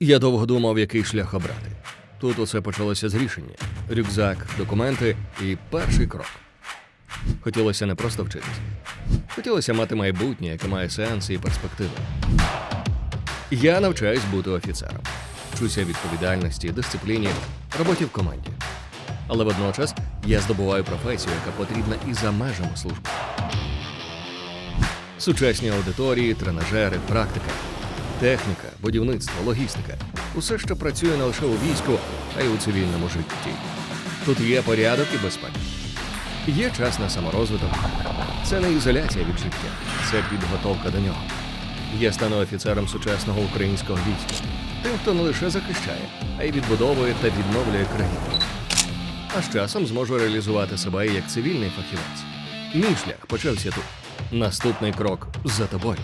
Я довго думав, який шлях обрати. Тут усе почалося з рішення: рюкзак, документи і перший крок. Хотілося не просто вчитись. Хотілося мати майбутнє, яке має сенс і перспективи. Я навчаюсь бути офіцером. Вчуся відповідальності, дисципліні, роботі в команді. Але водночас я здобуваю професію, яка потрібна і за межами служби. Сучасні аудиторії, тренажери, практика, техніка, будівництво, логістика усе, що працює не лише у війську, а й у цивільному житті. Тут є порядок і безпека. Є час на саморозвиток. Це не ізоляція від життя, це підготовка до нього. Я стану офіцером сучасного українського війська, тим, хто не лише захищає, а й відбудовує та відновлює країну. А з часом зможу реалізувати себе як цивільний фахівець. Мій шлях почався тут. Наступний крок за тобою.